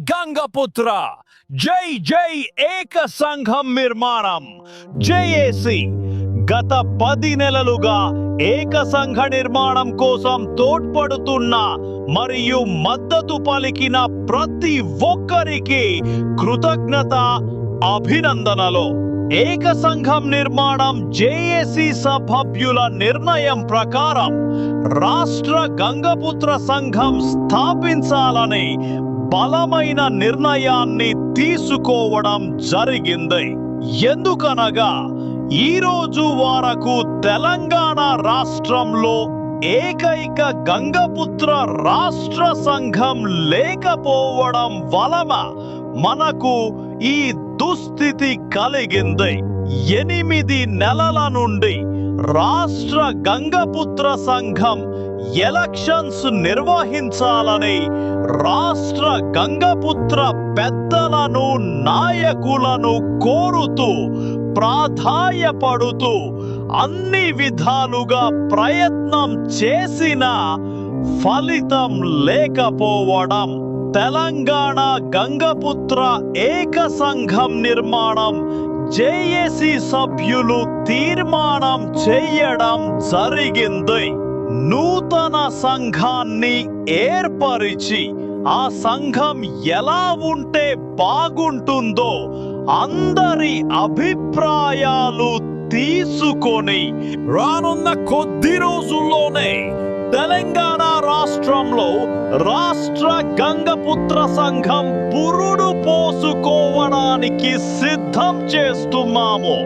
గంగపుత్ర. జై జై ఏక సంఘం నిర్మాణం. జేఏసి గత పది నెలలుగా ఏక సంఘ నిర్మాణం కోసం తోడ్పడుతున్న మరియు మద్దతు పలికిన ప్రతి ఒక్కరికి కృతజ్ఞత అభినందనలు. ఏక సంఘం నిర్మాణం జేఏసీ సభ్యుల నిర్ణయం ప్రకారం రాష్ట్ర గంగపుత్ర సంఘం స్థాపించాలని బలమైన నిర్ణయాన్ని తీసుకోవడం జరిగింది. ఎందుకనగా ఈ రోజు వరకు తెలంగాణ రాష్ట్రంలో ఏకైక గంగపుత్ర రాష్ట్ర సంఘం లేకపోవడం వలన మనకు ఈ దుస్థితి కలిగింది. ఎనిమిది నెలల నుండి రాష్ట్ర గంగపుత్ర సంఘం ఎలక్షన్స్ నిర్వహించాలని రాష్ట్ర గంగపుత్ర పెద్దలను నాయకులను కోరుతూ ప్రాధాయపడుతూ అన్ని విధాలుగా ప్రయత్నం చేసిన ఫలితం లేకపోవడం తెలంగాణ గంగపుత్ర ఏక సంఘం నిర్మాణం జేఏసీ సభ్యులు తీర్మానం చేయడం జరిగింది. నూతన సంఘాన్ని ఏర్పరిచి ఆ సంఘం ఎలా ఉంటే బాగుంటుందో అందరి అభిప్రాయాలు తీసుకొని రానున్న కొద్ది రోజుల్లోనే తెలంగాణ రాష్ట్రంలో రాష్ట్ర గంగపుత్ర సంఘం పురుడు పోసుకోవడానికి సిద్ధం చేస్తున్నాము.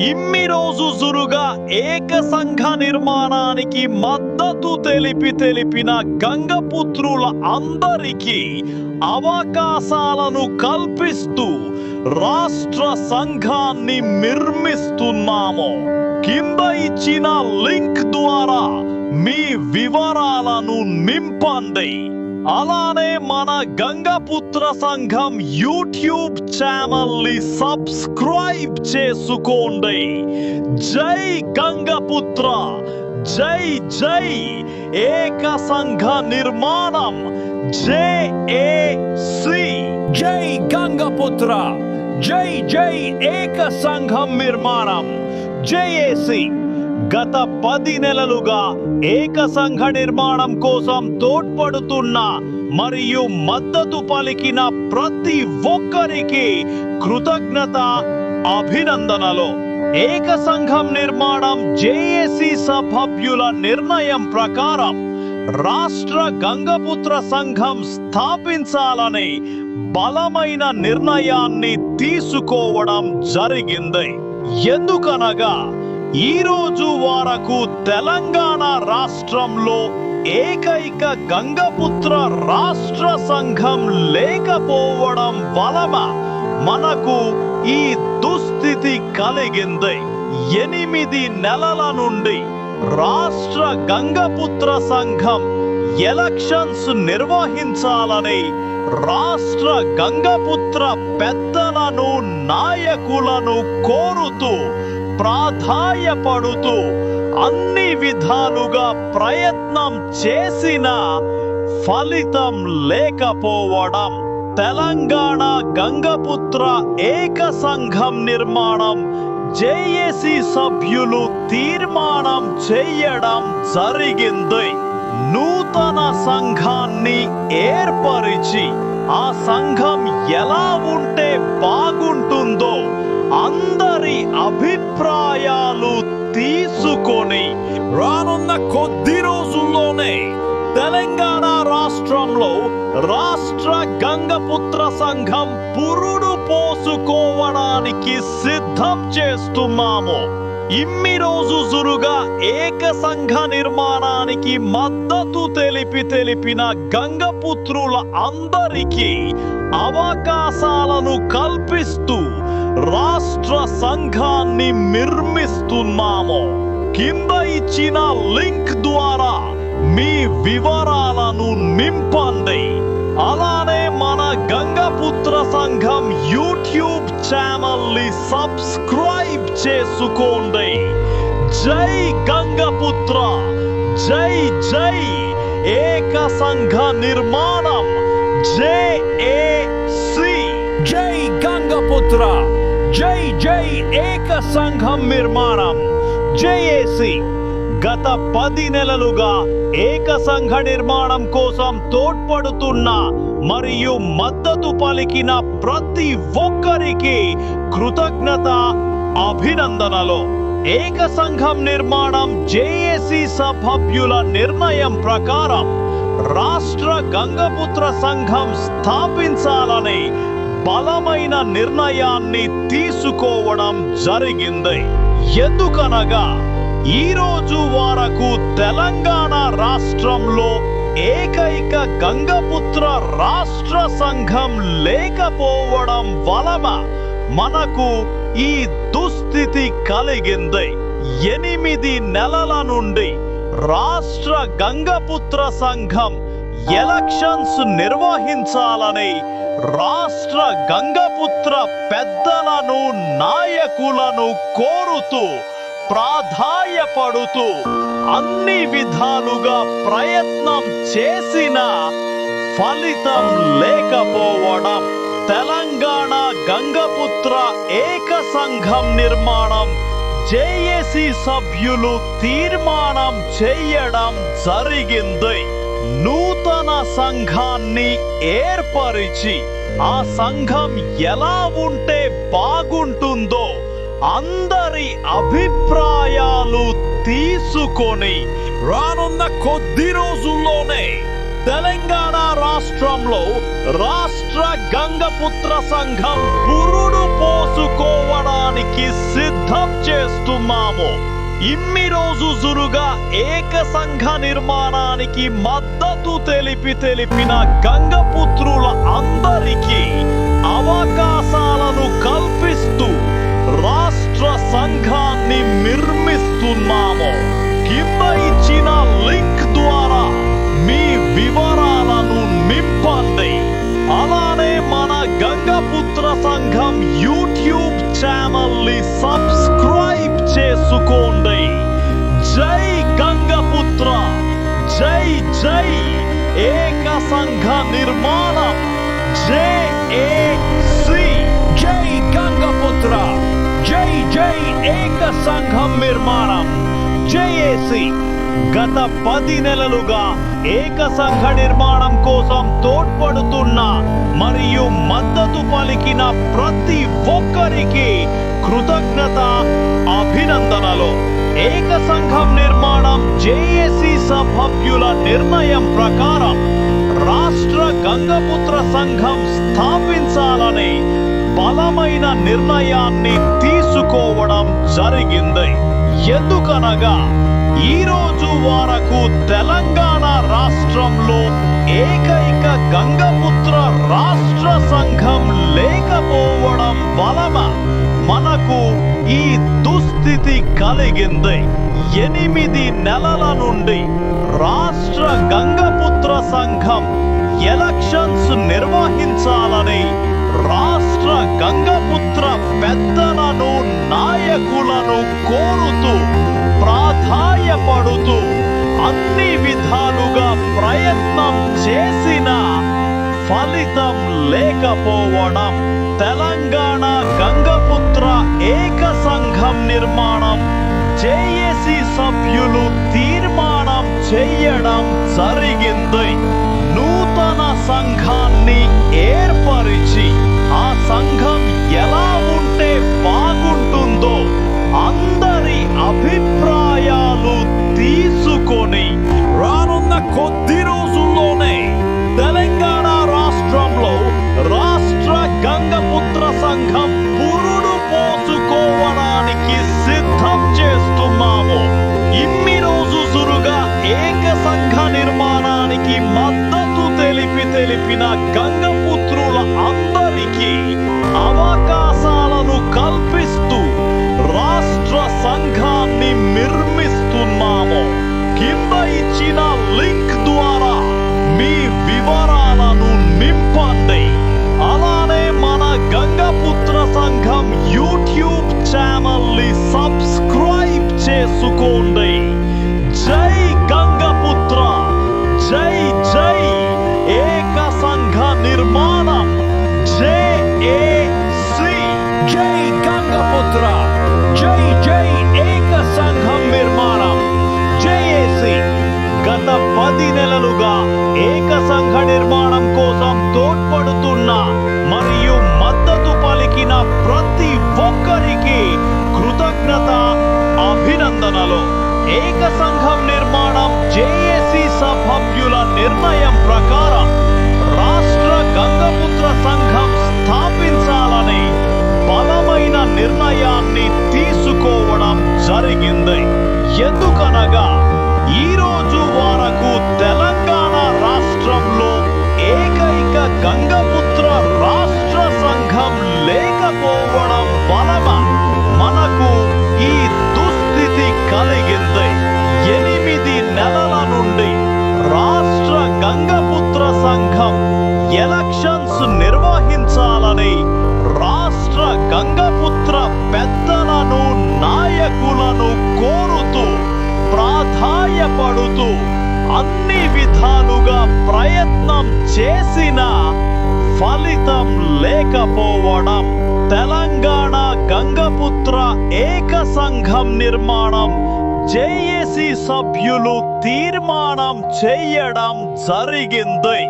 ఇమ్మిరోజుజురుగా జురుగా ఏక సంఘ నిర్మాణానికి మద్దతు తెలిపి తెలిపిన గంగపుత్రుల అందరికీ అవకాశాలను కల్పిస్తూ రాష్ట్ర సంఘాన్ని నిర్మిస్తున్నాము. కింద ఇచ్చిన లింక్ ద్వారా మీ వివరాలను నింపండి. అలానే మన గంగపుత్ర సంఘం యూట్యూబ్ ఛానల్ని సబ్స్క్రైబ్ చేసుకోండి. జై గంగపుత్ర జై జై ఏక సంఘ నిర్మాణం జేఏసి జై గంగపుత్ర జై జై ఏక సంఘం నిర్మాణం జేఏసి గత పది నెలలుగా ఏక సంఘ నిర్మాణం కోసం తోడ్పడుతున్న మరియు మద్దతు పలికిన ప్రతి ఒక్కరికి కృతజ్ఞత అభినందనలు. ఏక సంఘం నిర్మాణం జేఏసీ సభ్యుల నిర్ణయం ప్రకారం రాష్ట్ర గంగపుత్ర సంఘం స్థాపించాలని బలమైన నిర్ణయాన్ని తీసుకోవడం జరిగింది. ఎందుకనగా ఈ రోజు వరకు తెలంగాణ రాష్ట్రంలో ఏకైక గంగపుత్ర రాష్ట్ర సంఘం లేకపోవడం వలన మనకు ఈ దుస్థితి కలిగింది. ఎనిమిది నెలల నుండి రాష్ట్ర గంగపుత్ర సంఘం ఎలక్షన్స్ నిర్వహించాలని రాష్ట్ర గంగపుత్ర పెద్దలను నాయకులను కోరుతూ ప్రాధాయపడుతూ అన్ని విధాలుగా ప్రయత్నం చేసిన ఫలితం లేకపోవడం. తెలంగాణ గంగపుత్ర ఏక సంఘం నిర్మాణం జేఏసీ సభ్యులు తీర్మానం చేయడం జరిగింది. నూతన సంఘాన్ని ఏర్పరిచి ఆ సంఘం ఎలా ఉంటే బాగుంటుందో అందరి అభిప్రాయాలు తీసుకొని రానున్న కొద్ది రోజుల్లోనే తెలంగాణ రాష్ట్రంలో రాష్ట్ర గంగపుత్ర సంఘం పురుడు పోసుకోవడానికి సిద్ధం చేస్తున్నాము. ఇన్ని రోజు జురుగా ఏక సంఘ నిర్మాణానికి మద్దతు తెలిపి తెలిపిన గంగపుత్రుల అందరికీ అవకాశాలను కల్పిస్తూ రాష్ట్ర సంఘాన్ని నిర్మిస్తున్నాము. కింద ఇచ్చిన లింక్ ద్వారా మీ వివరాలను నింపండి. అలానే మన గంగపుత్ర సంఘం యూట్యూబ్ ఛానల్ని సబ్స్క్రైబ్ చేసుకోండి. జై గంగపుత్ర జై జై ఏక సంఘ నిర్మాణం జే గంగపుత్ర. జై జై ఏక సంఘం నిర్మాణం. జేఏసి గత పది నెలలుగా ఏక సంఘ నిర్మాణం కోసం తోడ్పడుతున్న మరియు మద్దతు పలికిన ప్రతి ఒక్కరికి కృతజ్ఞత అభినందనలు. ఏక సంఘం నిర్మాణం జేఏసీ సభ్యుల నిర్ణయం ప్రకారం రాష్ట్ర గంగపుత్ర సంఘం స్థాపించాలని బలమైన నిర్ణయాన్ని తీసుకోవడం జరిగింది. ఎందుకనగా ఈ రోజు వరకు తెలంగాణ రాష్ట్రంలో ఏకైక గంగపుత్ర రాష్ట్ర సంఘం లేకపోవడం వలన మనకు ఈ దుస్థితి కలిగింది. ఎనిమిది నెలల నుండి రాష్ట్ర గంగపుత్ర సంఘం ఎలక్షన్స్ నిర్వహించాలని రాష్ట్ర గంగపుత్ర పెద్దలను నాయకులను కోరుతూ ప్రాధాయపడుతూ అన్ని విధాలుగా ప్రయత్నం చేసిన ఫలితం లేకపోవడం తెలంగాణ గంగపుత్ర ఏక సంఘం నిర్మాణం జేఏసీ సభ్యులు తీర్మానం చేయడం జరిగింది. నూతన సంఘాన్ని ఏర్పరిచి ఆ సంఘం ఎలా ఉంటే బాగుంటుందో అందరి అభిప్రాయాలు తీసుకొని రానున్న కొద్ది రోజుల్లోనే తెలంగాణ రాష్ట్రంలో రాష్ట్ర గంగపుత్ర సంఘం పురుడు పోసుకోవడానికి సిద్ధం చేస్తున్నాము. ఇన్ని రోజులుగా ఏక సంఘ నిర్మాణానికి మద్దతు తెలిపి తెలిపిన గంగపుత్రుల అందరికీ అవకాశాలను కల్పిస్తూ రాష్ట్ర సంఘాన్ని నిర్మిస్తున్నాము. కింద ఇచ్చిన లింక్ ద్వారా మీ వివరాలను నింపండి. అలానే మన గంగపుత్ర సంఘం యూట్యూబ్ ఛానల్ని సబ్స్క్రైబ్ చేసుకోండి. జై గంగపుత్ర జై జై ఏక సంఘ నిర్మాణం జేఏసి జై గంగపుత్ర జై జై ఏక సంఘం నిర్మాణం. జేఏసి గత పది నెలలుగా ఏకసంఘ నిర్మాణం కోసం తోడ్పడుతున్న మరియు మద్దతు పలికిన ప్రతి ఒక్కరికి కృతజ్ఞత అభినందనలు. ఏకసంఘం నిర్మాణం జేఏసీ సభ్యుల నిర్ణయం ప్రకారం రాష్ట్ర గంగపుత్ర సంఘం స్థాపించాలని బలమైన నిర్ణయాన్ని తీసుకోవడం జరిగింది. ఎందుకనగా ఈ రోజు వరకు తెలంగాణ రాష్ట్రంలో ఏకైక గంగపుత్ర రాష్ట్ర సంఘం లేకపోవడం వలన మనకు ఈ దుస్థితి కలిగింది. ఎనిమిది నెలల నుండి రాష్ట్ర గంగపుత్ర సంఘం ఎలక్షన్స్ నిర్వహించాలని ఫలితం లేకపోవడం. తెలంగాణ గంగపుత్ర ఏక సంఘం నిర్మాణం. జేఏసీ సభ్యులు తీర్మానం చేయడం జరిగింది. నూతన సంఘాన్ని తెలిపిన గంగపుత్రుల అందరికీ అవకాశాలను కల్పిస్తూ రాష్ట్ర సంఘాన్ని నిర్మిస్తున్నాము. కింద ఇచ్చిన లింక్ ద్వారా మీ వివరాలను నింపండి. అలానే మన గంగపుత్ర సంఘం యూట్యూబ్ ఛానల్ని సబ్స్క్రైబ్ చేసుకోండి. జై గంగపుత్ర! జై జై పది నెలలుగా ఏక సంఘ నిర్మాణం కోసం తోడ్పడుతున్న మరియు మద్దతు పలికిన ప్రతి ఒక్కరికి కృతజ్ఞత అభినందనలు. ఏక సంఘం నిర్మాణం జేఏసీ సభ్యుల నిర్ణయం ప్రకారం రాష్ట్ర గంగపుత్ర సంఘం స్థాపించాలని బలమైన నిర్ణయాన్ని తీసుకోవడం జరిగింది. ఎందుకనగా ఈ రోజు గంగపుత్ర రాష్ట్ర సంఘం లేకపోవడం వలన మనకు ఈ దుస్థితి కలిగింది. ఎనిమిది నెలల నుండి రాష్ట్ర గంగపుత్ర సంఘం ఎలక్షన్స్ నిర్వహించాలని రాష్ట్ర గంగపుత్ర పెద్దలను నాయకులను కోరుతూ ప్రాధాయపడుతూ అన్ని విధాలుగా ప్రయత్నం చేసిన ఫలితం లేకపోవడం. తెలంగాణ గంగపుత్ర ఏక సంఘం నిర్మాణం జేఏసీ సభ్యులు తీర్మానం చేయడం జరిగింది.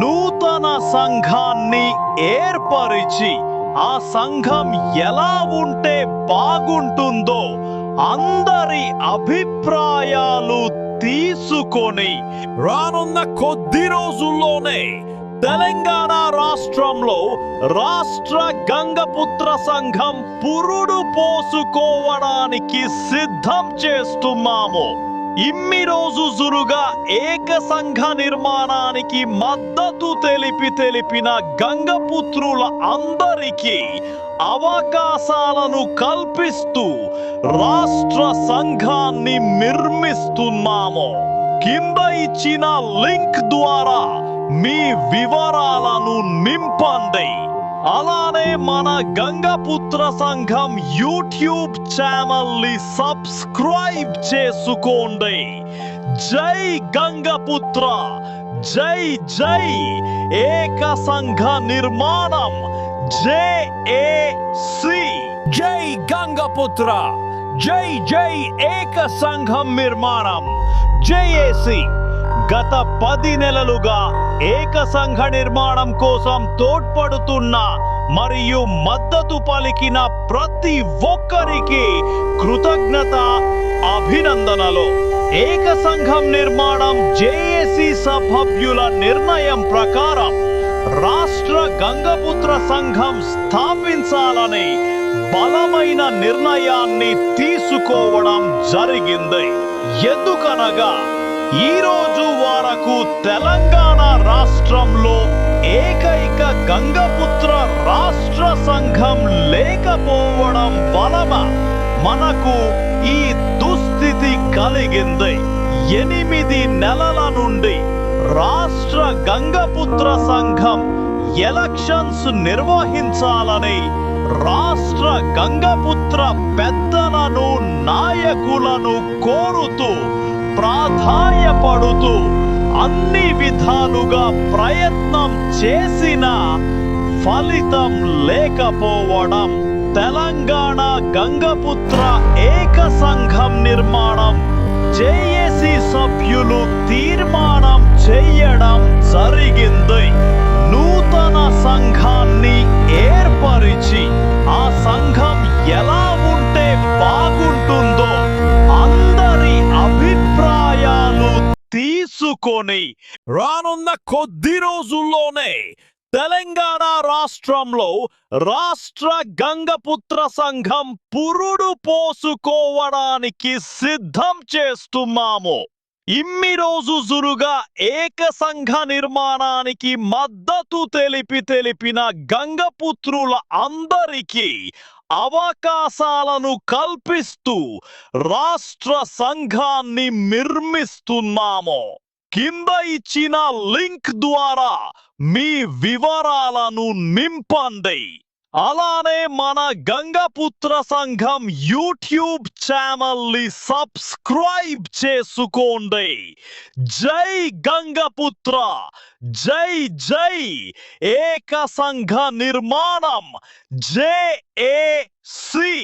నూతన సంఘాన్ని ఏర్పరిచి ఆ సంఘం ఎలా ఉంటే బాగుంటుందో అందరి అభిప్రాయాలు తీసుకొని రానున్న కొద్ది రోజుల్లోనే తెలంగాణ రాష్ట్రంలో రాష్ట్ర గంగపుత్ర సంఘం పురుడు పోసుకోవడానికి సిద్ధం చేస్తున్నాము. ఇన్ని జురుగా ఏక సంఘ నిర్మాణానికి మద్దతు తెలిపి తెలిపిన గంగపుత్రుల అందరికీ అవకాశాలను కల్పిస్తూ రాష్ట్ర సంఘాన్ని నిర్మిస్తున్నాము. కింద ఇచ్చిన లింక్ ద్వారా మీ వివరాలను నింపండి. అలానే మన గంగపుత్ర సంఘం యూట్యూబ్ ఛానల్ని సబ్స్క్రైబ్ చేసుకోండి. జై గంగపుత్ర! జై జై! ఏక సంఘ నిర్మాణం! జేఏసి జై గంగపుత్ర. జై జై ఏక సంఘం నిర్మాణం జేఏసి గత పది నెలలుగా ఏక సంఘ నిర్మాణం కోసం తోడ్పడుతున్న మరియు మద్దతు పలికిన ప్రతి ఒక్కరికి కృతజ్ఞత అభినందనలు. ఏక సంఘం నిర్మాణం జేఏసి సభ్యుల నిర్ణయం ప్రకారం రాష్ట్ర గంగపుత్ర సంఘం స్థాపించాలని బలమైన నిర్ణయాన్ని తీసుకోవడం జరిగింది. ఎందుకనగా ఈ రోజు వరకు తెలంగాణ రాష్ట్రంలో ఏకైక గంగపుత్ర రాష్ట్ర సంఘం లేకపోవడం వలన మనకు ఈ దుస్థితి కలిగింది. ఎనిమిది నెలల నుండి రాష్ట్ర గంగపుత్ర సంఘం ఎలక్షన్స్ నిర్వహించాలని రాష్ట్ర గంగపుత్ర పెద్దలను నాయకులను కోరుతూ ప్రాధాయపడుతూ అన్ని విధాలుగా ప్రయత్నం చేసిన ఫలితం లేకపోవడం తెలంగాణ గంగపుత్ర ఏక సంఘం నిర్మాణం జేఏసీ సభ్యులు తీర్మానం చేయడం జరిగింది. నూతన సంఘాన్ని ఏర్పరిచి ఆ సంఘం ఎలా ఉంటే బాగుంటుందో అందరి అభిప్రాయాలు తీసుకొని రానున్న కొద్ది రోజుల్లోనే తెలంగాణ రాష్ట్రంలో రాష్ట్ర గంగపుత్ర సంఘం పురుడు పోసుకోవడానికి సిద్ధం చేస్తున్నాము. ఇన్ని జురుగా ఏక సంఘ నిర్మాణానికి మద్దతు తెలిపి తెలిపిన గంగపుత్రుల అందరికీ అవకాశాలను కల్పిస్తూ రాష్ట్ర సంఘాన్ని నిర్మిస్తున్నాము. కింద ఇచ్చిన లింక్ ద్వారా మీ వివరాలను నింపండి. అలానే మన గంగపుత్ర సంఘం యూట్యూబ్ ఛానల్ని సబ్స్క్రైబ్ చేసుకోండి. జై గంగపుత్ర జై జై ఏక సంఘ నిర్మాణం జేఏసి